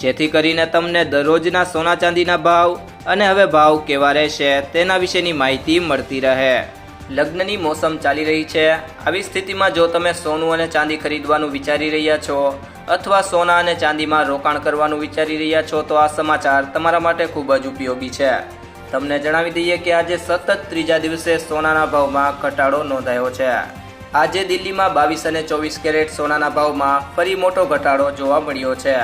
જેથી કરીને તમને દરરોજના સોના ચાંદીના ભાવ અને હવે ભાવ કેવા રહેશે તેના વિશેની માહિતી મળતી રહે. લગ્નની મોસમ ચાલી રહી છે. આવી સ્થિતિમાં જો તમે સોનું અને ચાંદી ખરીદવાનું વિચારી રહ્યા છો અથવા સોના અને ચાંદીમાં રોકાણ કરવાનું વિચારી રહ્યા છો, તો આ સમાચાર તમારા માટે ખૂબ જ ઉપયોગી છે. તમને જણાવી દઈએ કે આજે સતત ત્રીજા દિવસે સોનાના ભાવમાં ઘટાડો નોંધાયો છે. આજે દિલ્હીમાં બાવીસ અને ચોવીસ કેરેટ સોનાના ભાવમાં ફરી મોટો ઘટાડો જોવા મળ્યો છે.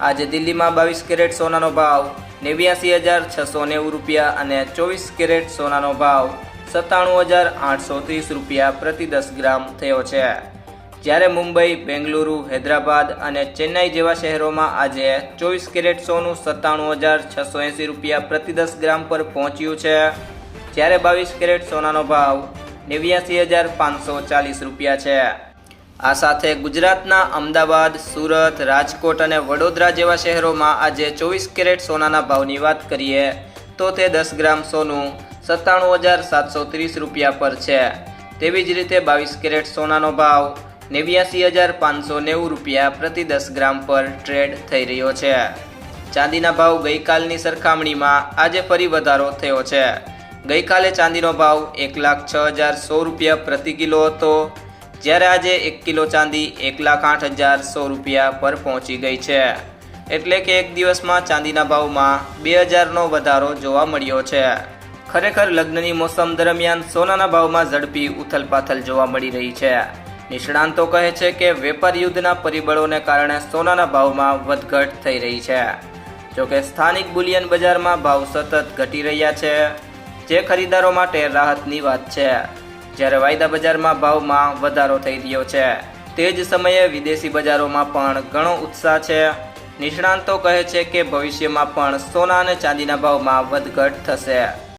આજે દિલ્હીમાં બાવીસ કેરેટ સોનાનો ભાવ, નેવ્યાસી હજાર છસો નેવું રૂપિયા અને ચોવીસ કેરેટ સોનાનો ભાવ, સત્તાણું હજાર આઠસો ત્રીસ રૂપિયા પ્રતિ દસ ગ્રામ થયો છે. જ્યારે મુંબઈ, બેંગલુરુ, હૈદરાબાદ અને ચેન્નાઈ જેવા શહેરોમાં આજે ચોવીસ કેરેટ સોનું સત્તાણું હજાર છસો એંસી રૂપિયા પ્રતિ દસ ગ્રામ પર પહોંચ્યું છે. જ્યારે બાવીસ કેરેટ સોનાનો ભાવ, નેવ્યાસી હજાર પાંચસો ચાલીસ રૂપિયા છે. આ સાથે ગુજરાતના અમદાવાદ, સુરત, રાજકોટ અને વડોદરા જેવા શહેરોમાં આજે ચોવીસ કેરેટ સોનાના ભાવની વાત કરીએ, તો તે દસ ગ્રામ સોનું સત્તાણું હજાર સાતસો ત્રીસ રૂપિયા પર છે. તેવી જ રીતે બાવીસ કેરેટ સોનાનો ભાવ નેવ્યાસી હજાર પાંચસો નેવું રૂપિયા પ્રતિ દસ ગ્રામ પર ટ્રેડ થઈ રહ્યો છે. ચાંદીના ભાવ ગઈકાલની સરખામણીમાં આજે ફરી વધારો થયો છે. ગઈકાલે ચાંદીનો ભાવ એક લાખ છ હજાર સો રૂપિયા પ્રતિ કિલો હતો. જ્યારે આજે એક કિલો ચાંદી એક લાખ આઠ હજાર સો રૂપિયા પર પહોંચી ગઈ છે. એટલે કે એક દિવસમાં ચાંદીના ભાવમાં બે હજારનો વધારો જોવા મળ્યો છે. ખરેખર લગ્નની મોસમ દરમિયાન સોનાના ભાવમાં ઝડપી ઉથલપાથલ જોવા મળી રહી છે. નિષ્ણાંતો કહે છે કે વેપાર યુદ્ધના પરિબળોને કારણે સોનાના ભાવમાં વધઘટ થઈ રહી છે. જોકે સ્થાનિક બુલિયન બજારમાં ભાવ સતત ઘટી રહ્યા છે, જે ખરીદારો માટે રાહતની વાત છે. જ્યારે વાયદા બજારમાં ભાવમાં વધારો થઈ રહ્યો છે. તે જ સમયે વિદેશી બજારોમાં પણ ઘણો ઉત્સાહ છે. નિષ્ણાંતો કહે છે કે ભવિષ્યમાં પણ સોના અને ચાંદીના ભાવમાં વધઘટ થશે.